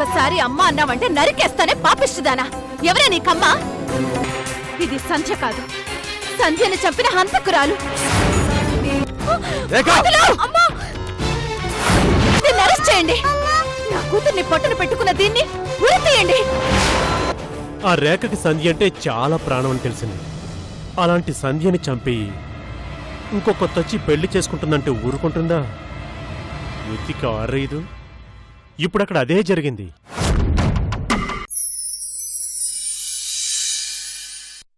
ఇంకొకసారి అమ్మ అన్నావంటే నరికేస్తానే పాపిస్తుదానా ఎవరే నీకమ్మ? ఇది సంధ్య కాదు. సంధ్యని చంపిన హంతకురాలు! దీన్ని అరెస్ట్ చేయండి. నా కూతుర్ని పొట్టను పెట్టుకున్న దీన్ని ఉరి తీయండి. ఆ రేఖకి సంధ్య అంటే చాలా ప్రాణం అని తెలిసింది. అలాంటి సంధ్యని చంపి ఇంకొక తచ్చి పెళ్ళి చేసుకుంటుందంటే ఊరుకుంటుందా? ఉతికి ఆరేదు? ఇప్పుడు అక్కడ అదే జరిగింది.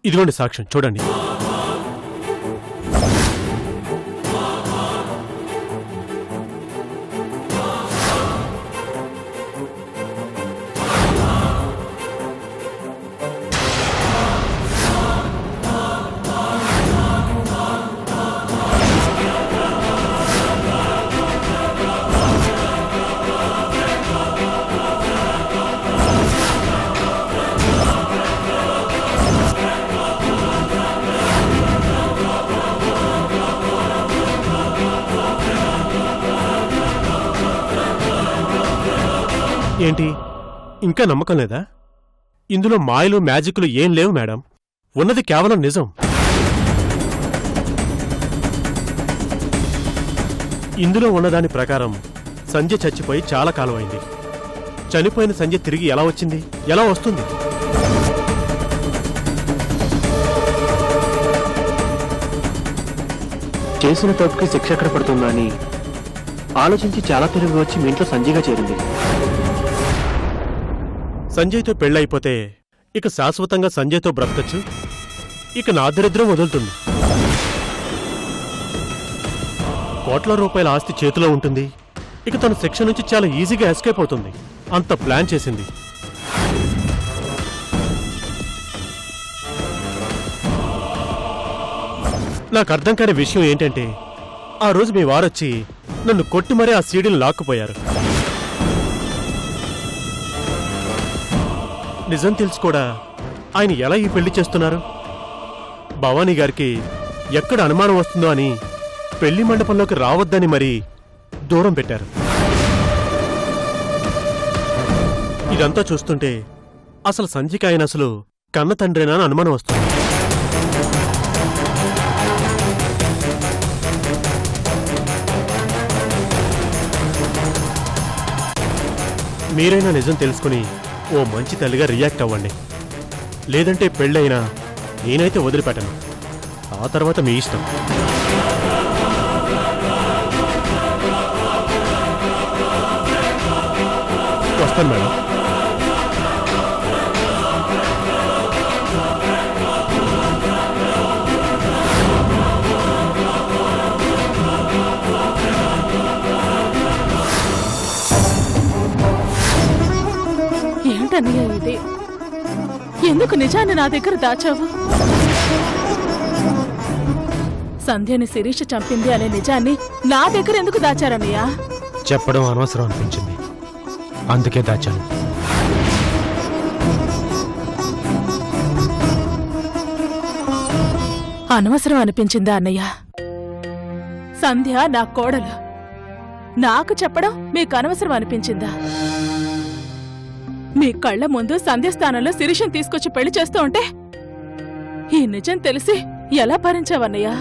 ఇదిగోండి సాక్ష్యం చూడండి. ఇంకా నమ్మకం లేదా? ఇందులో మాయలు మ్యాజిక్లు ఏం లేవు మేడం. ఉన్నది కేవలం నిజం. ఇందులో ఉన్నదాని ప్రకారం సంజయ్ చచ్చిపోయి చాలా కాలం అయింది చనిపోయిన సంజయ్ తిరిగి ఎలా వచ్చింది? ఎలా వస్తుంది? చేసిన తప్పుకి శిక్ష ఎక్కడ పడుతుందా అని ఆలోచించి చాలా తెలివి వచ్చి మీ ఇంట్లో సంజయ్గా చేరింది. సంజయ్తో పెళ్ళైపోతే ఇక శాశ్వతంగా సంజయ్తో బ్రతకచ్చు. ఇక నా దరిద్రం వదులుతుంది. కోట్ల రూపాయల ఆస్తి చేతిలో ఉంటుంది. ఇక తన శిక్ష నుంచి చాలా ఈజీగా ఎస్కేప్ అవుతుంది. అంత ప్లాన్ చేసింది. నాకు అర్థం కాని విషయం ఏంటంటే ఆ రోజు మీ వారొచ్చి నన్ను కొట్టి మరీ ఆ సీడీని లాక్కుపోయారు. నిజం తెలుసు కూడా ఆయన ఎలా ఈ పెళ్ళి చేస్తున్నారు? భవానీ గారికి ఎక్కడ అనుమానం వస్తుందో అని పెళ్ళి మండపంలోకి రావద్దని మరి దూరం పెట్టారు. ఇదంతా చూస్తుంటే అసలు సంజిక ఆయన అసలు కన్న తండ్రేనా అని అనుమానం వస్తుంది. మీరైనా నిజం తెలుసుకుని ఓ మంచి తల్లిగా రియాక్ట్ అవ్వండి. లేదంటే పెళ్ళైనా నేనైతే వదిలిపెట్టను. ఆ తర్వాత మీ ఇష్టం. వస్తాను మేడం. ఏంటన్నయ్య ఇది. ఎందుకు నిజాన్ని నా దగ్గర దాచావు? సంధ్యని శిరీష చంపింది అనే నిజాన్ని నా దగ్గర ఎందుకు దాచారన్నయ్య? చెప్పడం అనవసరం అనిపించింది. అందుకే దాచాను. అనవసరం అనిపించిందా అన్నయ్య? సంధ్య నా కోడలు. నాకు చెప్పడం మీకు అనవసరం అనిపించిందా? మీ కళ్ళ ముందు సంధ్యస్థానంలో శిరీషం తీసుకొచ్చి పెళ్ళి చేస్తూ ఉంటే ఈ నిజం తెలిసి ఎలా భరించావన్నయ్యా?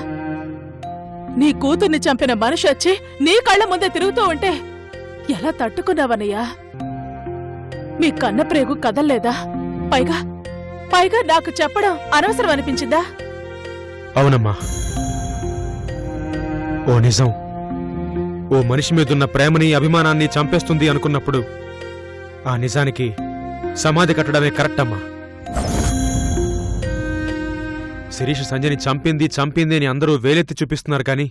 నీ కూతుర్ని చంపిన మనిషి వచ్చి నీ కళ్ళ ముందే తిరుగుతూ ఉంటే ఎలా తట్టుకున్నావన్నయ్యా? మీ కన్న ప్రేగు కదల్లేదా? పైగా పైగా నాకు చెప్పడం అనవసరం అనిపించిందా? అవునమ్మా. ఓ నిజం. ఓ మనిషి మీదున్న ప్రేమని అభిమానాన్ని చంపేస్తుంది అనుకున్నప్పుడు ఆ నిజానికి సమాధి కట్టడమే కరెక్ట్ అమ్మా శిరీష్ సంజయ్ని చంపింది చంపింది అని అందరూ వేలెత్తి చూపిస్తున్నారు కానీ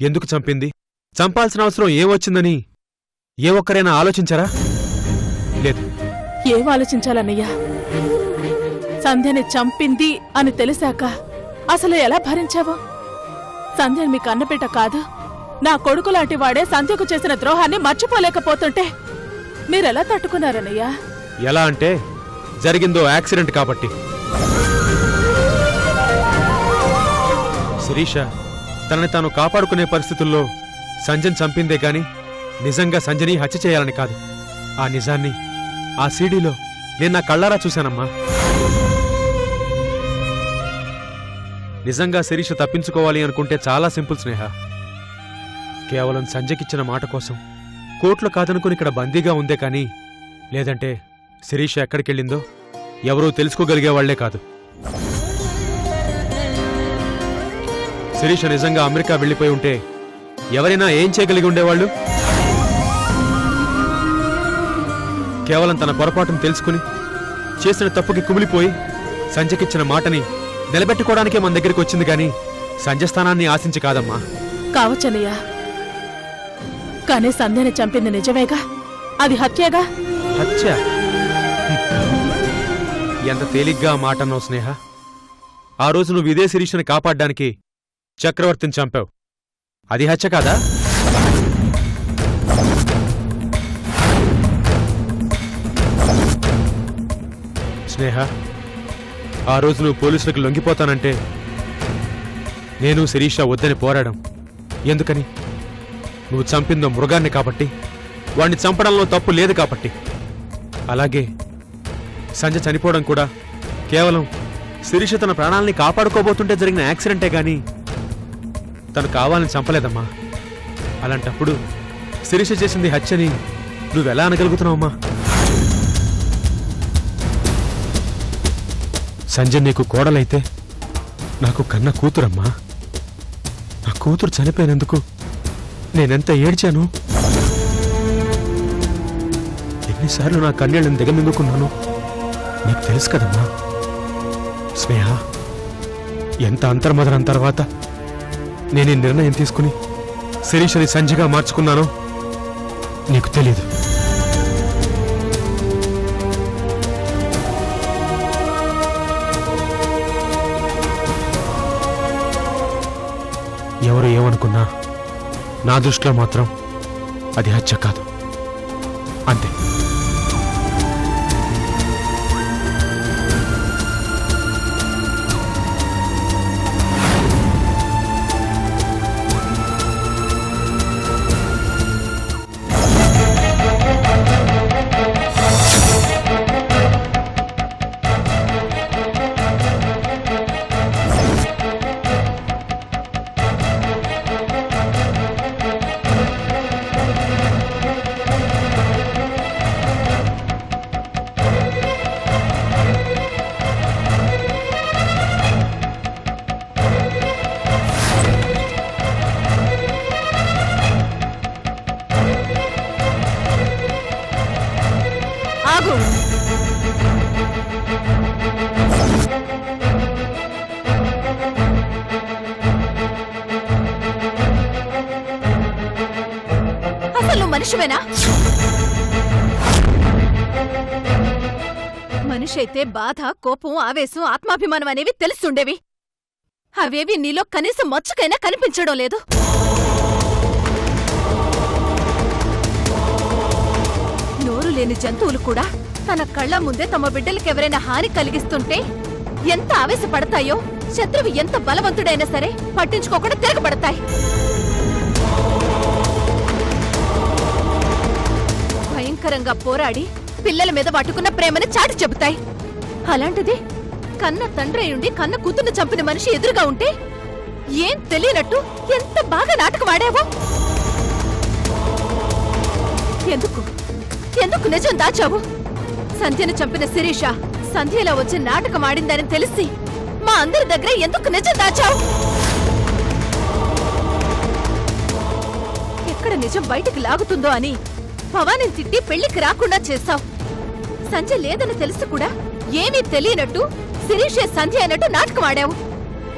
ఎందుకు చంపింది? చంపాల్సిన అవసరం ఏమొచ్చిందని ఏ ఒక్కరైనా ఆలోచించారా? లేదు. ఏం ఆలోచించాలన్నయ్యా? సంధ్యని చంపింది అని తెలిసాక అసలు ఎలా భరించావు? సంధ్యని మీకు అన్నపేట కాదు. నా కొడుకులాంటి వాడే సంధ్యకు చేసిన ద్రోహాన్ని మర్చిపోలేకపోతుంటే మీరెలా తట్టుకున్నారనయ్యా ఎలా అంటే జరిగిందో యాక్సిడెంట్ కాబట్టి. శిరీష తనని తాను కాపాడుకునే పరిస్థితుల్లో సంజన్ చంపిందే గాని నిజంగా సంజని హత్య చేయాలని కాదు. ఆ నిజాన్ని ఆ సీడీలో నేను నా కళ్ళారా చూశానమ్మా. నిజంగా శిరీష తప్పించుకోవాలి అనుకుంటే చాలా సింపుల్ స్నేహ. కేవలం సంజయ్కిచ్చిన మాట కోసం కోర్టులో కాదనుకుని ఇక్కడ బందీగా ఉందే కానీ లేదంటే శిరీష ఎక్కడికెళ్ళిందో ఎవరూ తెలుసుకోగలిగే వాళ్ళే కాదు. శిరీష నిజంగా అమెరికా వెళ్ళిపోయి ఉంటే ఎవరైనా ఏం చేయగలిగి ఉండేవాళ్ళు? కేవలం తన పొరపాటును తెలుసుకుని చేసిన తప్పుకి కుమిలిపోయి సంజకిచ్చిన మాటని నిలబెట్టుకోవడానికే మన దగ్గరికి వచ్చింది కానీ సంజస్థానాన్ని ఆశించి కాదమ్మా. కావచ్చనయ్యా. కానీ సంధ్యని చంపింది నిజమేగా? అది హత్యగా? హత్య? ఎంత తేలిగ్గా మాట అన్నావు స్నేహ? ఆ రోజు నువ్వు ఇదే శిరీషని కాపాడ్డానికి చక్రవర్తిని చంపావు. అది హత్య కాదా? స్నేహ ఆ రోజు నువ్వు పోలీసులకు లొంగిపోతానంటే నేను శిరీష వద్దని పోరాడం. ఎందుకని? నువ్వు చంపిందో మృగాన్ని కాబట్టి వాణ్ణి చంపడంలో తప్పు లేదు కాబట్టి. అలాగే సంజయ్ చనిపోవడం కూడా కేవలం శిరీష తన ప్రాణాలని కాపాడుకోబోతుంటే జరిగిన యాక్సిడెంటే గాని తను కావాలని చంపలేదమ్మా. అలాంటప్పుడు శిరీష చేసింది హత్యని నువ్వెలా అనగలుగుతున్నావమ్మా? సంజయ్ నీకు కోడలైతే నాకు కన్న కూతురమ్మా. నా కూతురు చనిపోయినందుకు నేనెంత ఏడ్చాను? ఎన్నిసార్లు నా కన్నీళ్ళని దిగమింగుకున్నాను? నీకు తెలుసు కదమ్మా. స్నేహ ఎంత అంతర్మదనం తర్వాత నేను ఈ నిర్ణయం తీసుకుని శిరీషని సంజగా మార్చుకున్నాను నీకు తెలీదు. ఎవరు ఏమనుకున్నా నా దృష్టిలో మాత్రం అది హత్య కాదు. అంతే. అసలు మనిషివేనా? మనిషి అయితే బాధ కోపం ఆవేశం ఆత్మాభిమానం అనేవి తెలుస్తుండేవి. అవేవి నీలో కనీసం మచ్చుకైనా కనిపించడం లేదు. నోరు లేని జంతువులు కూడా తన కళ్ళ ముందే తమ బిడ్డలకు ఎవరైనా హాని కలిగిస్తుంటే ఎంత ఆవేశపడతాయో శత్రువు ఎంత బలవంతుడైనా సరే పట్టించుకోకుండా తిరగబడతాయి. భయంకరంగా పోరాడి పిల్లల మీద పట్టుకున్న ప్రేమని చాటి చెబుతాయి. అలాంటిది కన్న తండ్రి అయ్యుండి కన్న కూతుర్ని చంపిన మనిషి ఎదురుగా ఉంటే ఏం తెలియనట్టు ఎంత బాగా నాటకం ఆడావో? ఎందుకు? ఎందుకు నిజం దాచావు? సంధ్యను చంపిన శిరీష సంధ్యలో వచ్చి నాటకం ఆడిందని తెలిసి మా అందరి దగ్గర ఎందుకు నిజం దాచావు? ఎక్కడ నిజం బయటికి లాగుతుందో అని భవానీ తిట్టి పెళ్ళికి రాకుండా చేశావు. సంజయ్ లేదని తెలిసి కూడా ఏమీ తెలియనట్టు శిరీషే సంధ్య అన్నట్టు నాటకం ఆడావు.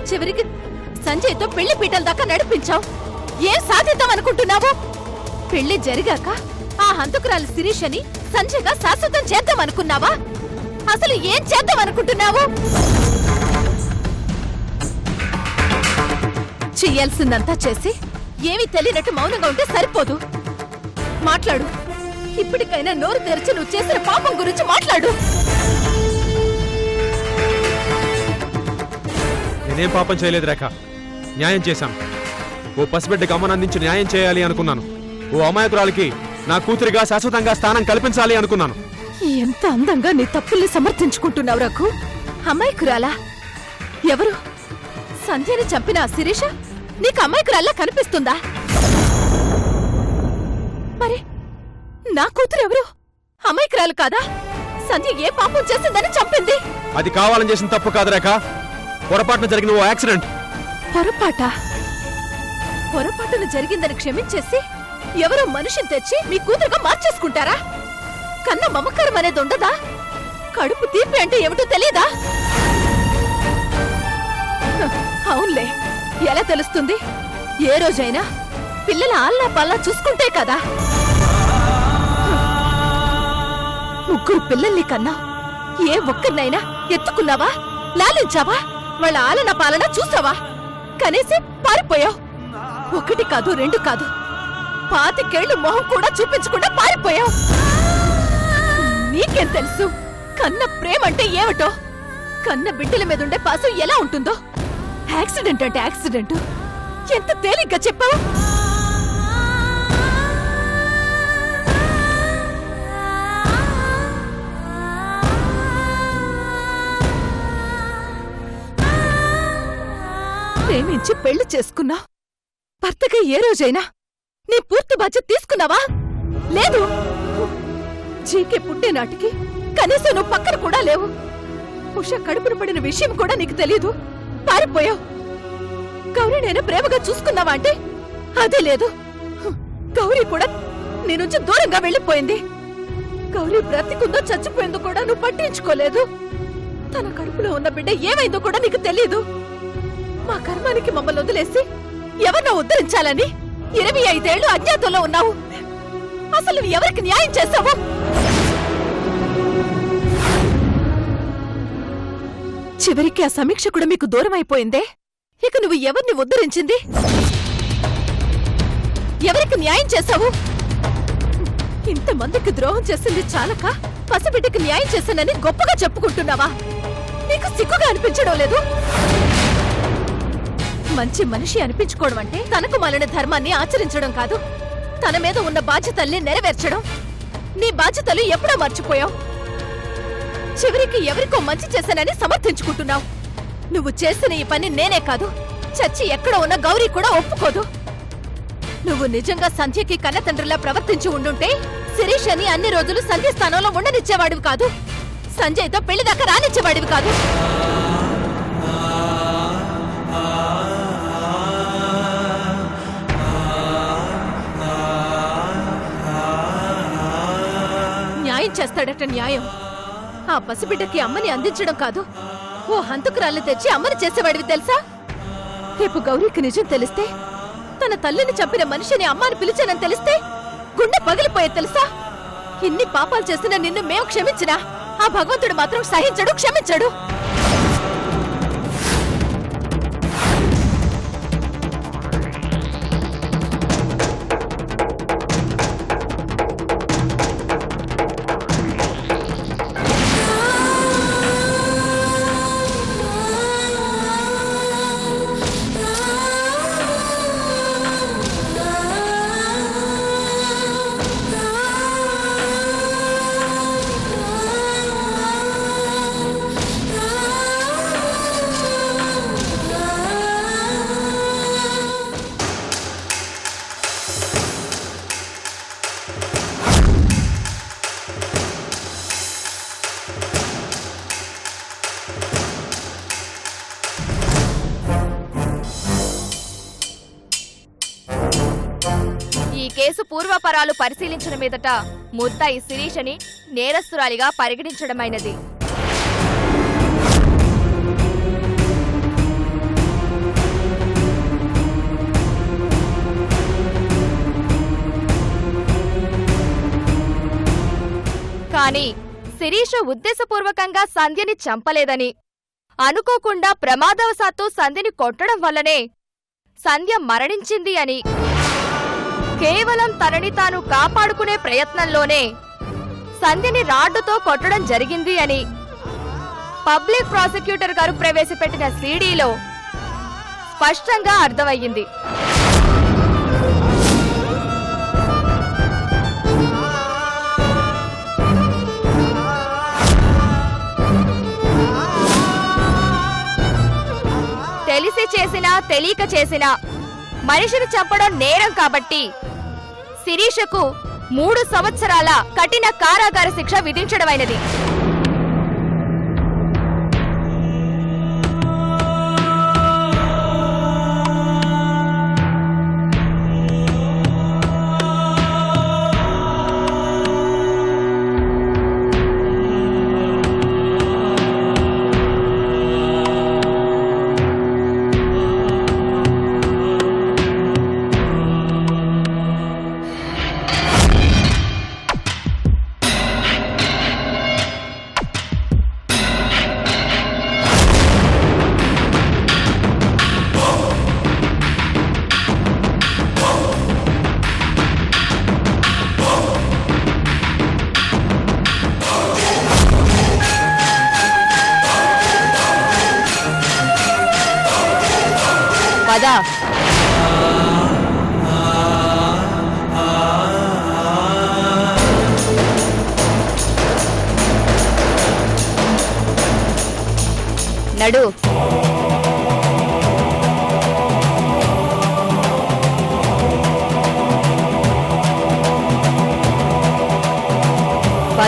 చివరికి సంజయ్తో పెళ్ళి పీటల దాకా నడిపించావు. ఏం సాధిద్దాం అనుకుంటున్నావు? పెళ్ళి జరిగాక ఆ హంతకురాలు శిరీషని సంజయ్గా శాశ్వతం చేద్దాం అనుకున్నావా? అసలు ఏం చేద్దాం అనుకుంటున్నావు? చెయ్యాల్సిందంతా చేసి ఏమీ తెలియనట్టు మౌనంగా ఉంటే సరిపోదు. మాట్లాడు. ఇప్పటికైనా నోరు తెరిచి నువ్వు చేసిన పాపం గురించి మాట్లాడు. నేనేం పాపం చేయలేదు రేఖ. న్యాయం చేశాను ఓ పసిబిడ్డకి అమ్మనందించి న్యాయం చేయాలి అనుకున్నాను. ఓ అమాయకురాలికి నా కూతురిగా శాశ్వతంగా స్థానం కల్పించాలి అనుకున్నాను. ఎంత అందంగా నీ తప్పుల్ని సమర్థించుకుంటున్నావు రఘు. అమ్మాయికురాలా ఎవరు? సంధ్యని చంపిన ఆ శిరీష? నీకు అమ్మాయికురాల్లా కనిపిస్తుందా? మరి నా కూతురు ఎవరు? అమ్మాయికురాలు కాదా? సంధ్య ఏ పాపం చేసిందని చంపింది అది కావాలని చేసిన తప్పు కాదు రేఖ. పొరపాటున జరిగిన ఓ యాక్సిడెంట్. పొరపాట? పొరపాటున జరిగిందని క్షమించేసి ఎవరో మనిషిని తెచ్చి మీ కూతురుగా మార్చేసుకుంటారా? కన్న మమకారం అనేది ఉండదా? కడుపు తీపి అంటే ఏమిటో తెలీదా? హ, అవునులే ఎలా తెలుస్తుంది? ఏ రోజైనా పిల్లల ఆల్లా పల్లా చూసుకుంటే కదా. ముగ్గురు పిల్లల్ని కన్నా ఏ ఒక్కరినైనా ఎత్తుకున్నావా? లాలించావా? వాళ్ళ ఆలన పాలన చూసావా? కనేసి పారిపోయావు. ఒకటి కాదు రెండు కాదు. పాతికేళ్ళు మొహం కూడా చూపించకుండా పారిపోయావు. నీకేం తెలుసు? కన్న ప్రేమ అంటే ఏమిటో? కన్న బిడ్డల మీద ఉండే పాసం ఎలా ఉంటుందో? యాక్సిడెంట్ అంటే యాక్సిడెంట్. ఎంత తేలిగ్గా చెప్పావు? ప్రేమించి పెళ్ళి చేసుకున్నా? భర్తగా ఏ రోజైనా? నీ పూర్తి బాధ్యత తీసుకున్నావా? లేదు. జీకే పుట్టేనాటికి కనీసం నువ్వు పక్కన కూడా లేవు. ఉష కడుపున పడిన విషయం కూడా నీకు తెలీదు. పారిపోయావు. గౌరీ నేను ప్రేమగా చూసుకున్నావా అంటే? అదే లేదు. గౌరీ కూడా నీ నుంచి దూరంగా వెళ్ళిపోయింది. గౌరీ బ్రతికుందో చచ్చిపోయిందో కూడా నువ్వు పట్టించుకోలేదు. తన కడుపులో ఉన్న బిడ్డ ఏమైందో కూడా నీకు తెలీదు. మా కర్మానికి మమ్మల్ని వదిలేసి ఎవరినో ఉద్ధరించాలని ఇరవై ఐదేళ్ళు అజ్ఞాతంలో ఉన్నావు. అసలు నువ్వు ఎవరికి న్యాయం చేశావు చివరికి ఆ సమీక్ష కూడా మీకు దూరం అయిపోయిందే. ఇక నువ్వు ఎవరిని ఉద్ధరించింది? ఎవరికి న్యాయం చేశావు ఇంతమందికి ద్రోహం చేసింది చాలక? పసిబిడ్డకి న్యాయం చేశానని గొప్పగా చెప్పుకుంటున్నావా? నీకు సిగ్గుగా అనిపించడం లేదు? మంచి మనిషి అనిపించుకోవడం అంటే తనకు మాలిన ధర్మాన్ని ఆచరించడం కాదు. తన మీద ఉన్న బాధ్యతల్ని నెరవేర్చడం. నీ బాధ్యతలు ఎప్పుడో మర్చిపోయావు. చివరికి ఎవరికో మంచి చేశానని సమర్థించుకుంటున్నావు. నువ్వు చేసిన ఈ పని నేనే కాదు. చచ్చి ఎక్కడ ఉన్న గౌరీ కూడా ఒప్పుకోదు. నువ్వు నిజంగా సంధ్యకి కన్నతండ్రిలా ప్రవర్తించి ఉండుంటే శిరీష్ అని అన్ని రోజులు సంధ్య స్థానంలో ఉండనిచ్చేవాడివి కాదు. సంజయ్తో పెళ్ళి దాకా రానిచ్చేవాడివి కాదు. న్యాయం చేస్తాడట న్యాయం. ఆ పసిబిడ్డకి అమ్మని అందించడం కాదు. ఓ హంతకురాలు తెచ్చి అమ్మని చేసేవాడివి తెలుసా? రేపు గౌరీకి నిజం తెలిస్తే తన తల్లిని చంపిన మనిషిని అమ్మని పిలిచానని తెలిస్తే గుండె పగిలిపోయే తెలుసా? ఇన్ని పాపాలు చేసిన నిన్ను మేము క్షమించినా ఆ భగవంతుడు మాత్రం సహించడు క్షమించడు. వివరాలు పరిశీలించిన మీదట ముద్దాయి శిరీషని నేరస్తురాలిగా పరిగణించడమైనది. కానీ శిరీష ఉద్దేశపూర్వకంగా సంధ్యని చంపలేదని అనుకోకుండా ప్రమాదవశాత్తు సంధ్యని కొట్టడం వల్లనే సంధ్య మరణించింది అని కేవలం తనని తాను కాపాడుకునే ప్రయత్నంలోనే సంధిని రాడ్డుతో కొట్టడం జరిగింది అని పబ్లిక్ ప్రాసిక్యూటర్ గారు ప్రవేశపెట్టిన సీడీలో స్పష్టంగా అర్థమయ్యింది. తెలిసి చేసినా తెలియక చేసినా మనిషిని చంపడం నేరం కాబట్టి శిరీషకు మూడు సంవత్సరాల కఠిన కారాగార శిక్ష విధించడమైనది.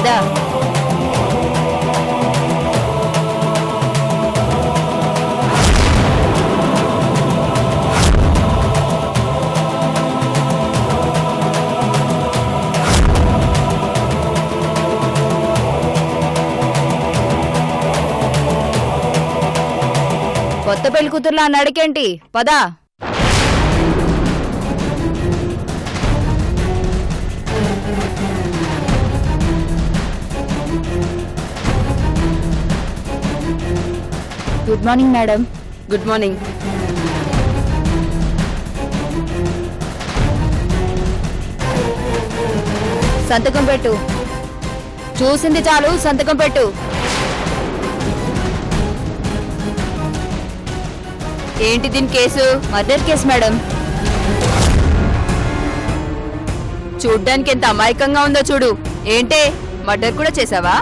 కదా? కొత్త పెళ్ళి కూతుర్లా నడికేంటి? పదా. Good morning madam. Good morning. సంతకం పెట్టు. చూసింది చాలు సంతకం పెట్టు. ఏంటి దీని కేసు? Murder case madam. చూడ్డానికి ఎంత అమాయకంగా ఉందో చూడు. ఏంటే? మర్డర్ కూడా చేసావా?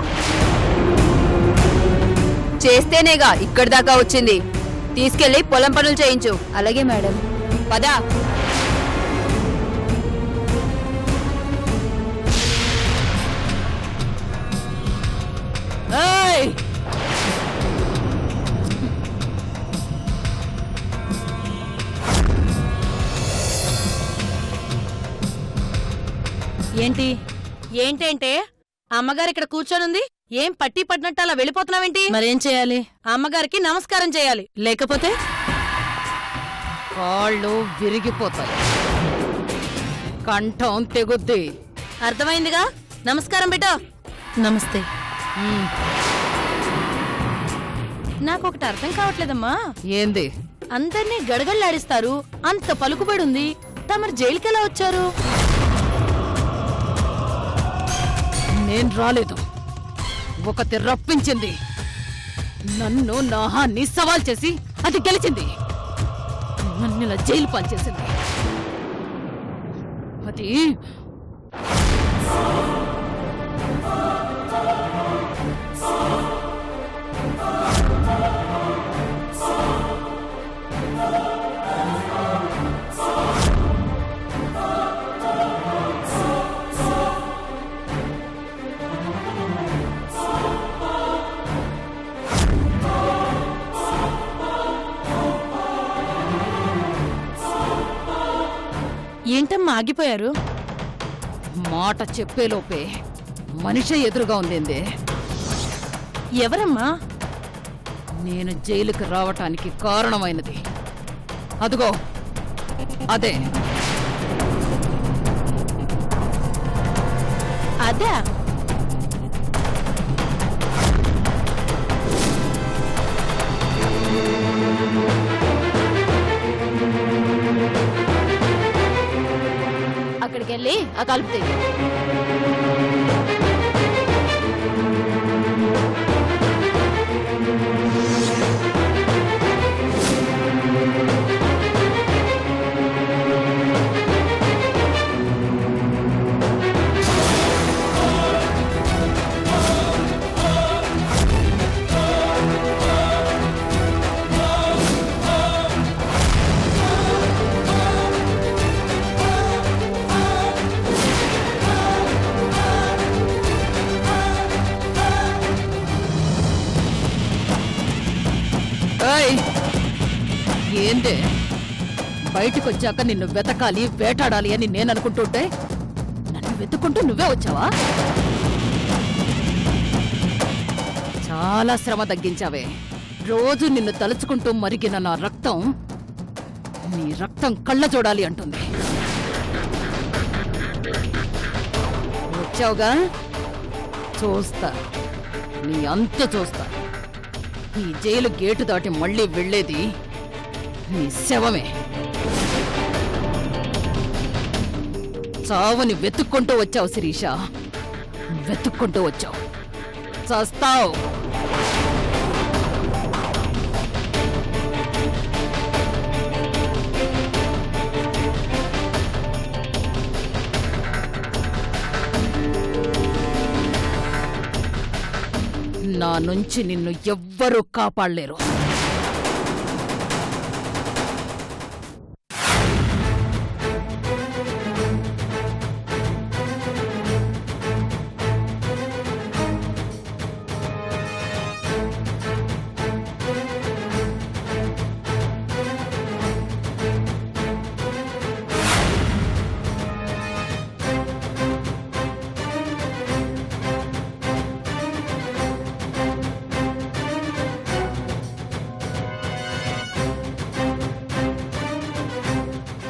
చేస్తేనేగా ఇక్కడి దాకా వచ్చింది. తీసుకెళ్ళి పొలం పనులు చేయించు. అలాగే మేడం. పదా! ఏంటి? ఏంటేంటే? అమ్మగారు ఇక్కడ కూర్చోనుంది? ఏం పట్టి పడినట్టు అలా వెళ్ళిపోతున్నావేంటి? మరేం చేయాలి? అమ్మగారికి నమస్కారం చేయాలి. లేకపోతే? కాళ్ళు విరిగిపోతాయి. కంఠం తెగుద్ది. అర్థమైందిగా? నమస్కారం బిడ్డా. నమస్తే. నాకు ఒకటి అర్థం కావట్లేదమ్మా. ఏంది? అందరినీ గడగళ్ళాడిస్తారు అంత పలుకుబడి ఉంది తమరు జైలుకి ఎలా వచ్చారు? నేను రాలేదు. ఒకటి రప్పించింది. నన్ను నాహాన్ని సవాల్ చేసి అది గెలిచింది. నన్ను ఇలా జైలు పాల్చేసింది అది ఏంటమ్మా ఆగిపోయారు? మాట చెప్పేలోపే మనిషి ఎదురుగా ఉండింది ఎవరమ్మా? నేను జైలుకి రావటానికి కారణమైనది. అదుగో. అదే. అదే. అక్కడికి వెళ్ళి ఆ కలుపుతాయి ముందే బయటకొచ్చాక నిన్ను వెతకాలి వేటాడాలి అని నేను అనుకుంటుంటే నన్ను వెతుక్కుంటూ నువ్వే వచ్చావా? చాలా శ్రమ తగ్గించావే. రోజు నిన్ను తలుచుకుంటూ మరిగిన నా రక్తం నీ రక్తం కళ్ళ చూడాలి అంటుంది. వచ్చావుగా? చూస్తా. నీ అంత చూస్తా. ఈ జైలు గేటు దాటి మళ్ళీ వెళ్ళేది నీ శవమే. చావుని వెతుక్కుంటూ వచ్చావు శిరీష. వెతుక్కుంటూ వచ్చావు. చస్తావు. నా నుంచి నిన్ను ఎవ్వరూ కాపాడలేరు.